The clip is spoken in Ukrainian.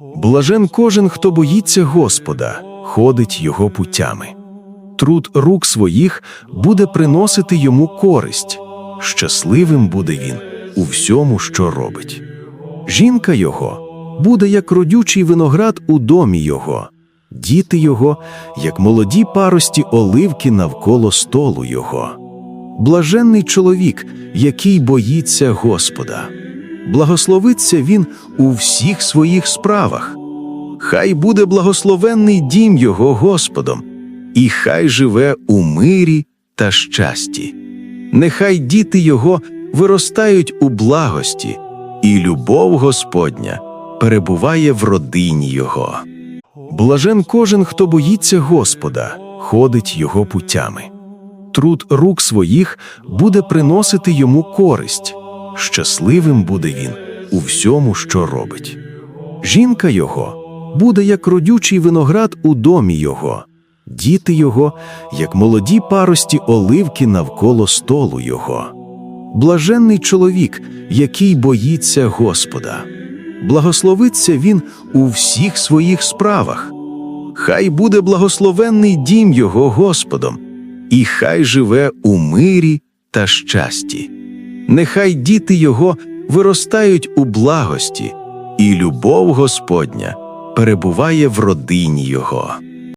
Блажен кожен, хто боїться Господа, ходить його путями. Труд рук своїх буде приносити йому користь. Щасливим буде він у всьому, що робить. Жінка його буде як родючий виноград у домі його, діти його, як молоді парості оливки навколо столу його. Блаженний чоловік, який боїться Господа. Благословиться він у всіх своїх справах. Хай буде благословенний дім його Господом, і хай живе у мирі та щасті. Нехай діти його виростають у благості, і любов Господня перебуває в родині його. Блажен кожен, хто боїться Господа, ходить його путями. Труд рук своїх буде приносити йому користь. Щасливим буде він у всьому, що робить. Жінка його буде як родючий виноград у домі його, діти його, як молоді парості оливки навколо столу його. Блаженний чоловік, який боїться Господа. Благословиться він у всіх своїх справах. Хай буде благословенний дім його Господом, і хай живе у мирі та щасті. Нехай діти його виростають у благості, і любов Господня перебуває в родині його.